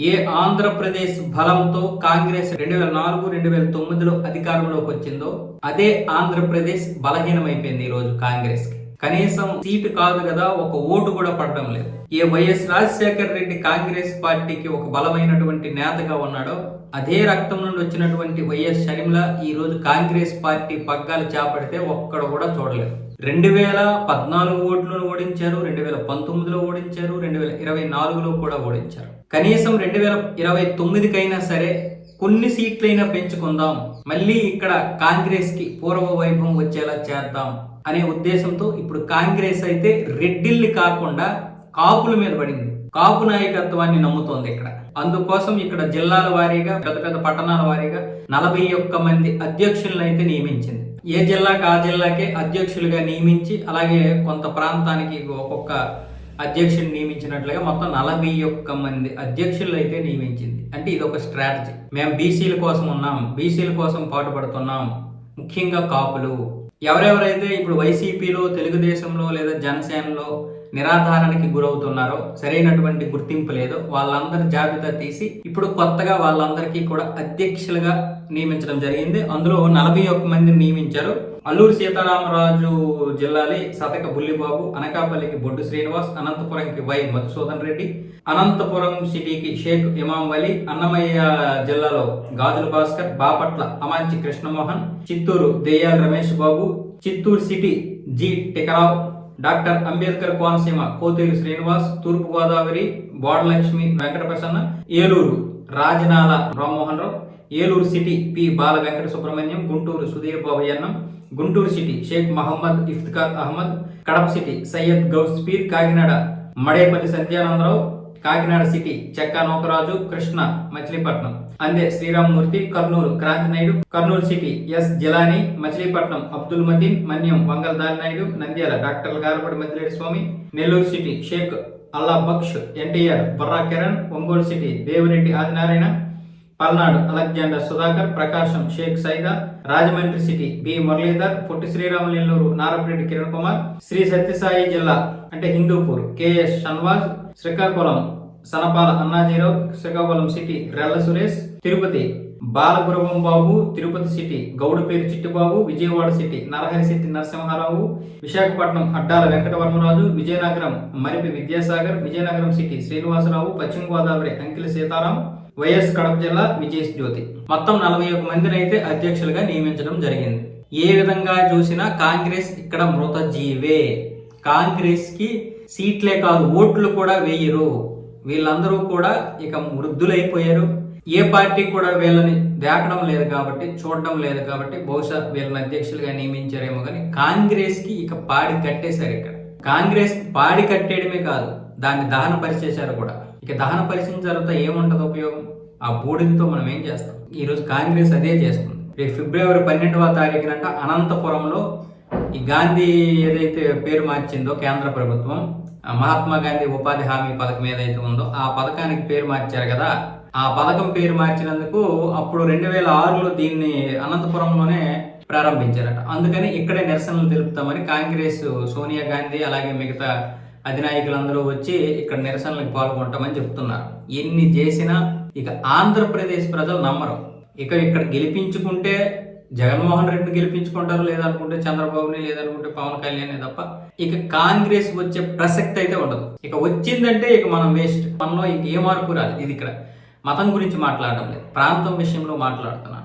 ఏ ఆంధ్రప్రదేశ్ బలంతో కాంగ్రెస్ రెండు వేల నాలుగు రెండు వేల తొమ్మిదిలో అధికారంలోకి వచ్చిందో అదే ఆంధ్రప్రదేశ్ బలహీనమైపోయింది ఈ రోజు కాంగ్రెస్ కనీసం సీటు కాదు కదా ఒక ఓటు కూడా పడడం లేదు. ఏ వైఎస్ రాజశేఖర రెడ్డి కాంగ్రెస్ పార్టీకి ఒక బలమైనటువంటి నేతగా ఉన్నాడో అదే రక్తం నుండి వచ్చినటువంటి వైఎస్ షర్మిల ఈ రోజు కాంగ్రెస్ పార్టీ పగ్గాలు చేపడితే ఒక్కడ కూడా చూడలేదు. రెండు వేల పద్నాలుగు ఓట్లను ఓడించారు రెండు వేల పంతొమ్మిదిలో ఓడించారు రెండు వేల ఇరవై నాలుగులో కూడా ఓడించారు. కనీసం రెండు వేల ఇరవై తొమ్మిదికైనా సరే కొన్ని సీట్లైనా పెంచుకుందాం మళ్ళీ ఇక్కడ కాంగ్రెస్కి పూర్వ వైభవం వచ్చేలా చేద్దాం అనే ఉద్దేశంతో ఇప్పుడు కాంగ్రెస్ అయితే రెడ్డిల్ని కాకుండా కాపుల మీద పడింది. కాపు నాయకత్వాన్ని నమ్ముతోంది ఇక్కడ. అందుకోసం ఇక్కడ జిల్లాల వారీగా పెద్ద పెద్ద పట్టణాల వారీగా నలభై ఒక్క మంది అధ్యక్షులను అయితే నియమించింది. ఏ జిల్లాకి ఆ జిల్లాకే అధ్యక్షులుగా నియమించి అలాగే కొంత ప్రాంతానికి ఒక్కొక్క అధ్యక్షుని నియమించినట్లుగా మొత్తం నలభై ఒక్క మంది అధ్యక్షులు అయితే నియమించింది. అంటే ఇది ఒక స్ట్రాటజీ. మేము బీసీల కోసం ఉన్నాం బీసీల కోసం పాటుపడుతున్నాం ముఖ్యంగా కాపులు. ఎవరెవరైతే ఇప్పుడు వైసీపీలో తెలుగుదేశంలో లేదా జనసేనలో నిరాధారణకి గురవుతున్నారో సరైనటువంటి గుర్తింపు లేదో వాళ్ళందరి జాబితా తీసి ఇప్పుడు కొత్తగా వాళ్ళందరికీ కూడా అధ్యక్షులుగా నియమించడం జరిగింది. అందులో నలభై ఒక్క మందిని నియమించారు. అల్లూరు సీతారామరాజు జిల్లాలి సతక బుల్లిబాబు అనకాపల్లికి బొడ్డు శ్రీనివాస్ అనంతపురంకి వై మధుసూదన్ రెడ్డి అనంతపురం సిటీకి షేక్ ఇమాం వలీ అన్నమయ్య జిల్లాలో గాజుల Bhaskar Bapatla Amanchi Krishnamohan Chittoor Deyyala Ramesh Babu Chittoor city G Tikarao doctor Ambedkar Konaseema Kotheru Srinivas తూర్పు Godavari Bodalakshmi Venkataprasanna Eluru Rajanala Rammohan Rao Eluru city P Bala Venkata Subrahmanyam Guntur Sudheer Babayyannam Guntur city Sheikh Mohammed Iftikhar Ahmed Kadapa city Syed Ghouse Peer Kakinada Madepalli Satyanandarao Kakinada city Chekka Nokaraju Krishna Machilipatnam. Ande Sriramamurthy Kurnool Kranti Naidu Kurnool city S Jilani Machilipatnam Abdul Madeen Manyam Vangal Dani Naidu Nandyala doctor Garapadi Maddireddy Swamy Nellore city Sheikh Allah Baksh NTR Barra Kiran Ongole city Devireddy Adinarayana Palnadu Alexander Sudhakar Prakasam Sheikh Saida Rajahmundry city B Muralidhar Potti Sriramulu Nellore Narapareddy Kiran Kumar Sri Sathyasai జిల్లా అంటే Hindupur KS Shanwaz Srikakulam Sanapala Annajirao Srikakulam city Rella Suresh Tirupati Balaguravam Babu Tirupati city Gowdaperu Chittibabu Vijayawada city Narahari city Narasimharao Visakhapatnam Addala Venkatavarmaraju Vizianagaram Maripi Vidyasagar Vizianagaram city Srinivasarao పశ్చిమ Godavari Ankila Sitaram YS Kadapa జిల్లా విజయ్ జ్యోతి. మొత్తం నలభై ఒక మందిని అయితే అధ్యక్షులుగా నియమించడం జరిగింది. ఏ విధంగా చూసినా కాంగ్రెస్ ఇక్కడ మృత జీవే కాంగ్రెస్కి సీట్లే కాదు ఓట్లు కూడా వేయరు. వీళ్ళందరూ కూడా ఇక వృద్ధులైపోయారు. ఏ పార్టీ కూడా వీళ్ళని దాకడం లేదు కాబట్టి చూడడం లేదు కాబట్టి బహుశా వీళ్ళని అధ్యక్షులుగా నియమించారేమో కానీ కాంగ్రెస్కి ఇక పాడి కట్టేశారు ఇక్కడ. కాంగ్రెస్ పాడి కట్టేయడమే కాదు దాన్ని దహన పరిచేశారు కూడా. ఇక దహన పరిచిన తర్వాత ఏముంటది ఉపయోగం? ఆ బూడిదతో మనం ఏం చేస్తాం? ఈరోజు కాంగ్రెస్ అదే చేస్తుంది. రేపు ఫిబ్రవరి పన్నెండవ తారీఖునంట అనంతపురంలో ఈ గాంధీ ఏదైతే పేరు మార్చిందో కేంద్ర ప్రభుత్వం మహాత్మా గాంధీ ఉపాధి హామీ పథకం ఏదైతే ఉందో ఆ పథకానికి పేరు మార్చారు కదా. ఆ పథకం పేరు మార్చినందుకు అప్పుడు రెండు వేల ఆరులో దీన్ని అనంతపురంలోనే ప్రారంభించారట. అందుకని ఇక్కడే నిరసనలు తెలుపుతామని కాంగ్రెస్ సోనియా గాంధీ అలాగే మిగతా అధినాయకులందరూ వచ్చి ఇక్కడ నిరసనలకు పాల్గొంటామని చెప్తున్నారు. ఎన్ని చేసినా ఇక ఆంధ్రప్రదేశ్ ప్రజలు నమ్మరు. ఇక ఇక్కడ గెలిపించుకుంటే జగన్మోహన్ రెడ్డిని గెలిపించుకుంటారు లేదనుకుంటే చంద్రబాబుని లేదనుకుంటే పవన్ కళ్యాణ్ తప్ప ఇక కాంగ్రెస్ వచ్చే ప్రసక్తి అయితే ఉండదు. ఇక వచ్చిందంటే ఇక మనం వేస్ట్. మనలో ఇంక ఏ మార్పు రాదు. ఇది ఇక్కడ మతం గురించి మాట్లాడడం లేదు. ప్రాంతం విషయంలో మాట్లాడుతున్నాను.